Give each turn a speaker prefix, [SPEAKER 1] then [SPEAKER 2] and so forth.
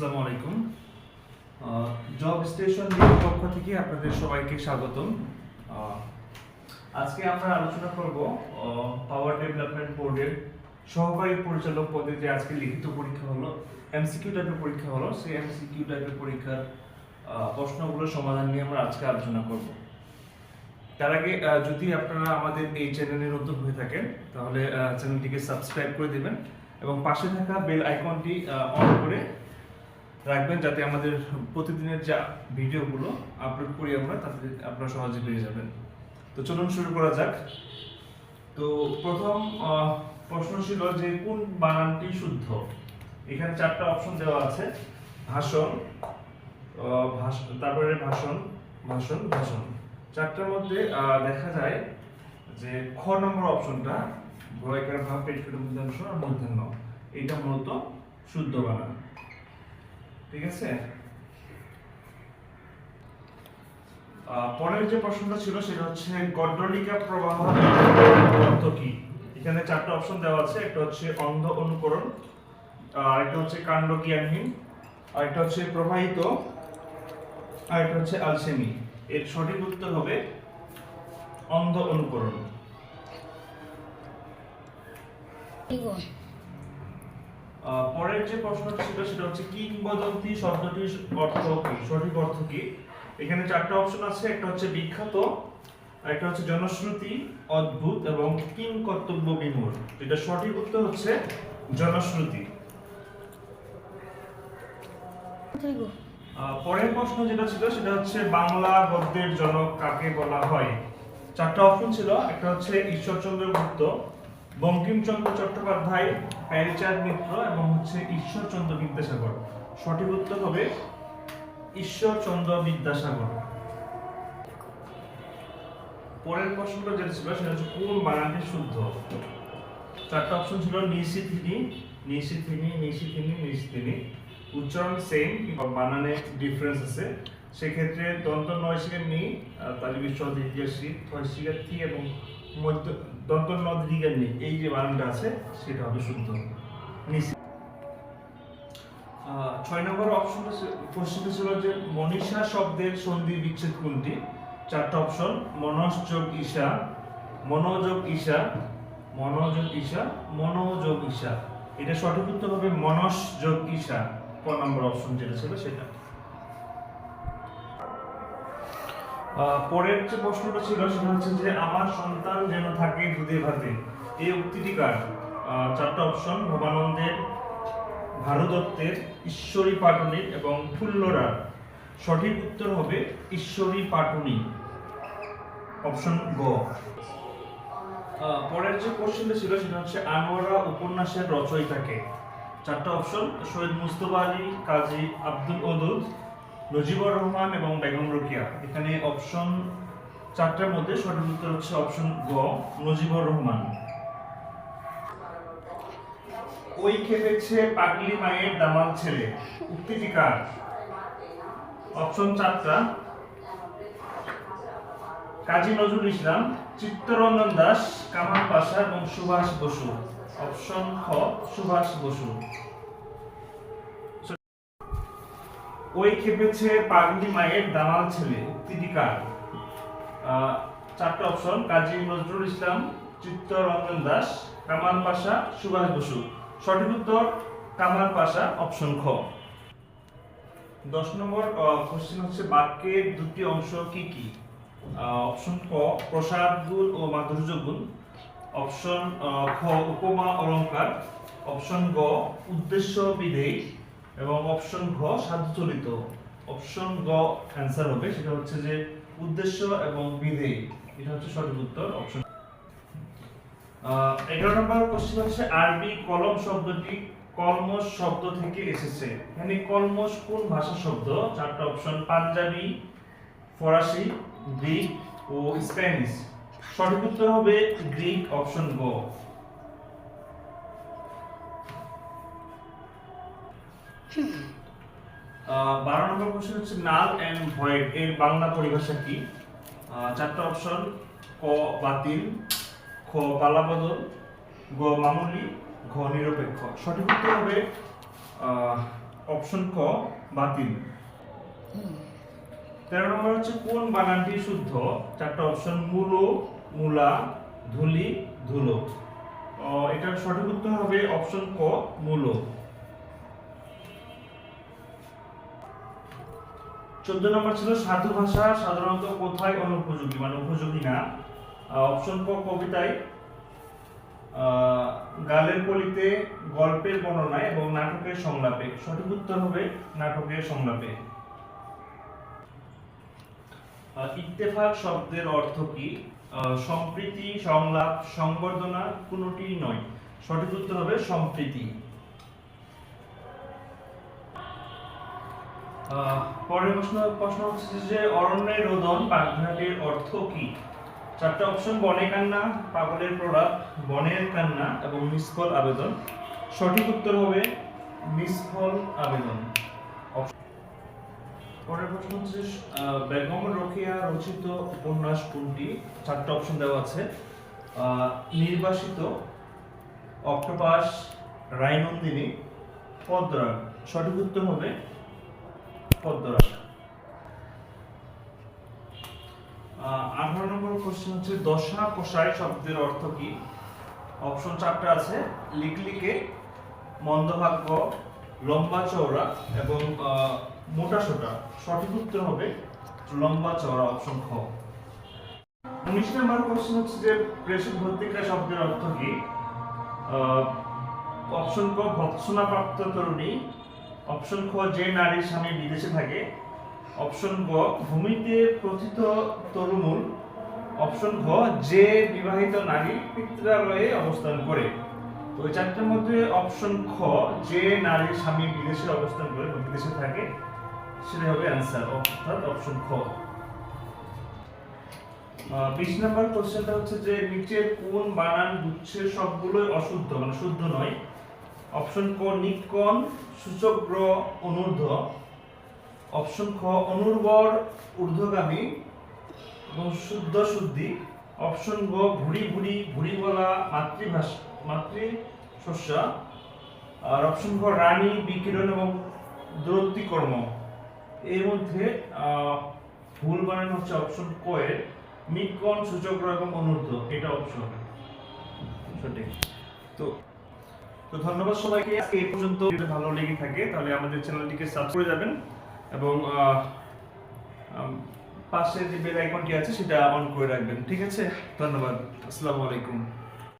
[SPEAKER 1] আসসালামু আলাইকুম। Job station পক্ষ থেকে আপনাদের সবাইকে স্বাগতম। আজকে আমরা আলোচনা করব পাওয়ার ডেভেলপমেন্ট বোর্ডের সহকারী পরিচালক পদে যে আজকে লিখিত পরীক্ষা হলো এমসিকিউ টাইপের পরীক্ষা হলো সেই এমসিকিউ টাইপের পরীক্ষার আহ, প্রশ্নগুলোর সমাধান নিয়ে আমরা আজকে আলোচনা করব। তার আগে যদি আপনারা আমাদের এই চ্যানেলে নতুন হয়ে থাকেন তাহলে চ্যানেলটিকে সাবস্ক্রাইব করে দিবেন এবং পাশে থাকা বেল আইকনটি অন করে রাখবেন যাতে আমাদের প্রতিদিনের যা ভিডিওগুলো আপলোড করি আমরা, তাতে আপনারা সহজে পেয়ে যাবেন। তো চলুন শুরু করা যাক। তো প্রথম প্রশ্ন ছিল যে কোন বানানটি শুদ্ধ? এখানে চারটা অপশন দেওয়া আছে। ভাষণ ভাষ- তারপরে ভাষণ ভাষণ ভাষণ। চারটার মধ্যে দেখা যায় যে খ নম্বর অপশনটা ভয়কার ভাব মূর্ধাংশ আর মূর্ধান্য এটা মূলত শুদ্ধ বানান। ঠিক আছে? পরের যে প্রশ্নটা ছিল সেটা হচ্ছে গড্ডলিকা প্রবাহ অর্থ কি? এখানে চারটা অপশন দেওয়া আছে, একটা হচ্ছে অন্ধ অনুকরণ, আর একটা হচ্ছে কাণ্ড জ্ঞানহীন আর একটা হচ্ছে প্রবাহিত, আর একটা হচ্ছে আলসেমি। এর সঠিক উত্তর হবে অন্ধ অনুকরণ। পরের যে প্রশ্নটা ছিল সেটা হচ্ছে কিংবদন্তি শব্দটির অর্থ কি? সঠিক অর্থ কি? এখানে চারটা অপশন আছে একটা হচ্ছে বিখ্যাত একটা হচ্ছে জনশ্রুতি অদ্ভুত এবং কিং কর্তব্য বিমূঢ়। এটা সঠিক উত্তর হচ্ছে জনশ্রুতি। পরের প্রশ্ন যেটা ছিল সেটা হচ্ছে বাংলা গদ্যের জনক কাকে বলা হয়? চারটা অপশন ছিল একটা হচ্ছে ঈশ্বরচন্দ্র গুপ্ত বঙ্কিমচন্দ্র চট্টোপাধ্যায় প্যারিচাঁদ মিত্র এবং হচ্ছে ঈশ্বরচন্দ্র বিদ্যাসাগর। সঠিক উত্তর হবে ঈশ্বরচন্দ্র বিদ্যাসাগর। পরের প্রশ্নটা যেটা ছিল সেটা হচ্ছে কোন বানানটি শুদ্ধ? চারটা অপশন ছিল নিশিথিনি নিশিথিনি নিশিথিনি নিশিথিনি। উচ্চারণ সেম বানানে ডিফারেন্স আছে। সেক্ষেত্রে দন্ত নয় শিখের নি তালি বিশ্ব দীর্ঘের শি ছয় শিখের থি এবং মধ্য দন্ত ন দীর্ঘের নি এই যে বানানটা আছে সেটা হবে শুদ্ধ। আহ, ছয় নম্বর অপশনটা ছিল যে মনীষা শব্দের সন্ধি বিচ্ছেদ কোনটি? চারটা অপশন মনস ঈশা মনোযোগ ঈশা মনোযোগ ঈশা মনোযোগ ঈশা। এটা সঠিক উত্তর হবে ঈশা। ক নম্বর অপশন যেটা ছিল সেটা। পরের যে প্রশ্নটা ছিল সেটা হচ্ছে যে, আমার সন্তান যেন থাকে দুধে ভাতে। এই উক্তিটি কার? চারটা অপশন ভবানন্দের ভারদত্তের ঈশ্বরী পাটনি এবং ফুল্লরার। সঠিক উত্তর হবে ঈশ্বরী পাটনি। অপশন গ। পরের যে কোশ্চেনটা ছিল সেটা হচ্ছে, আনোয়ারা উপন্যাসের রচয়িতাকে চারটা অপশন, সৈয়দ মুস্তফা আলী কাজী আব্দুল ওদুদ নজিবুর রহমান এবং বেগম রোকিয়া। এখানে অপশন চারটার মধ্যে সঠিক উত্তর হচ্ছে অপশন গ, নজিবুর রহমান। ওই খেপেছে পাগলি মায়ের দামাল ছেলে। উক্তিটি কার অপশন চারটা। কাজী নজরুল ইসলাম, চিত্তরঞ্জন দাস, কামাল পাশা এবং সুভাষ বসু। অপশন খ, সুভাষ বসু। ওই খেপেছে পাগলি মায়ের দামাল ছেলে। উক্তিটি কার? চারটা অপশন, কাজী নজরুল ইসলাম চিত্তরঞ্জন দাস, কামাল পাশা সুভাষ বসু। সঠিক উত্তর, কামাল পাশা, অপশন খ। দশ নম্বর কোশ্চেন হচ্ছে বাক্যের দুটি অংশ কি কি? অপশন ক, প্রসাদ গুণ ও মাধুর্য গুণ। অপশন খ উপমা অলঙ্কার অপশন গ, উদ্দেশ্য বিধেয়। এবং অপশন ঘ সাধুচলিত অপশন গ অ্যান্সার হবে, সেটা হচ্ছে যে উদ্দেশ্য এবং বিধেয়। এটা হচ্ছে সঠিক উত্তর অপশন এগারো নম্বর কোশ্চেন হচ্ছে আরবি কলম শব্দটি কলমস শব্দ থেকে এসেছে। এখানে কলমস কোন ভাষা শব্দ? চারটা অপশন পাঞ্জাবি, ফরাসি, গ্রিক ও স্প্যানিশ। সঠিক উত্তর হবে গ্রিক অপশন গ বারো নম্বর কোশ্চেন হচ্ছে নাল এন্ড ভয়েড এর বাংলা পরিভাষা কি? চারটা অপশন, ক বাতিল, খ পালাবদল, গ মামুলি, ঘ নিরপেক্ষ। সঠিক উত্তর হবে অপশন ক বাতিল। তেরো নম্বর হচ্ছে কোন বানানটি শুদ্ধ? চারটা অপশন, মূলো, মূলা, ধুলি, ধুলো। এটার সঠিক উত্তর হবে অপশন ক, মূলো। চোদ্দ নম্বর ছিল সাধু ভাষা, সাধারণত কোথায় অনুপযোগী? মানে উপযোগী না। অপশন ক কবিতায় গালের কলিতে গল্পের বর্ণনায় এবং নাটকের সংলাপে। সঠিক উত্তর হবে নাটকের সংলাপে। ইত্তেফাক শব্দের অর্থ কি? সম্প্রীতি, সংলাপ, সংবর্ধনা কোনোটি নয়। সঠিক উত্তর হবে সম্প্রীতি। পরের প্রশ্ন প্রশ্ন হচ্ছে যে অরণ্যের রোদন বাগধাটির অর্থ কি? চারটা অপশন বনে কান্না, পাগলের প্রলাপ, বনের কান্না এবং নিষ্ফল আবেদন। সঠিক উত্তর হবে নিষ্ফল আবেদন। পরের প্রশ্ন হচ্ছে বেগম রোকেয়া রচিত উপন্যাস কোনটি? চারটা অপশন দেওয়া আছে। নির্বাসিত অক্টোপাস, রায়নন্দিনী পদ্মরাগ সঠিক উত্তর হবে আহ, আঠারো নম্বর কোশ্চেন হচ্ছে দশা শব্দের অর্থ কি? অপশন আছে লিকলিকে মন্দভাগ্য লম্বা চওড়া এবং মোটা সোটা। সঠিক উত্তর হবে লম্বা চওড়া অপশন খ। উনিশ নম্বর কোশ্চেন হচ্ছে যে প্রেষক ভর্তিকা শব্দের অর্থ কি? অপশন ক ভৎসনা প্রাপ্ত তরুণী অপশন খ যে নারীর স্বামী বিদেশে থাকে। অপশন গ, ভূমিতে প্রথিত তরুমূল অপশন ঘ যে বিবাহিত নারী পিতৃালয়ে অবস্থান করে। তো ওই চারটার মধ্যে অপশন খ, যে নারীর স্বামী বিদেশে অবস্থান করে বিদেশে থাকে সেটা হবে অ্যান্সার অর্থাৎ অপশন খ। বিশ নম্বর কোশ্চেনটা হচ্ছে যে নিচের কোন বানান গুচ্ছের সবগুলোই অশুদ্ধ মানে শুদ্ধ নয়। অপশন ক নিকন সূচক্র অনূর্ধ্ব। অপশন খ, অনুর্বর, ঊর্ধ্বগামী এবং শুদ্ধ শুদ্ধি। অপশন গ ভুড়ি ভুড়ি ভুড়ি বলা মাতৃভাষা মাতৃ শস্যা আর অপশন খ, রানী, বিকিরণ এবং দূরত্বীকর্ম এর মধ্যে ভুল বানানো হচ্ছে অপশন ক এর মিকন সূচক্র এবং অনূর্ধ্ব। এটা অপশন সঠিক। তো তো ধন্যবাদ সবাইকে। আজকে এই পর্যন্ত যদি ভালো লেগে থাকে, তাহলে আমাদের চ্যানেলটিকে সাবস্ক্রাইব করে যাবেন এবং পাশে যে বেল আইকনটি আছে, সেটা অন করে রাখবেন। ঠিক আছে? ধন্যবাদ। আসসালামু আলাইকুম।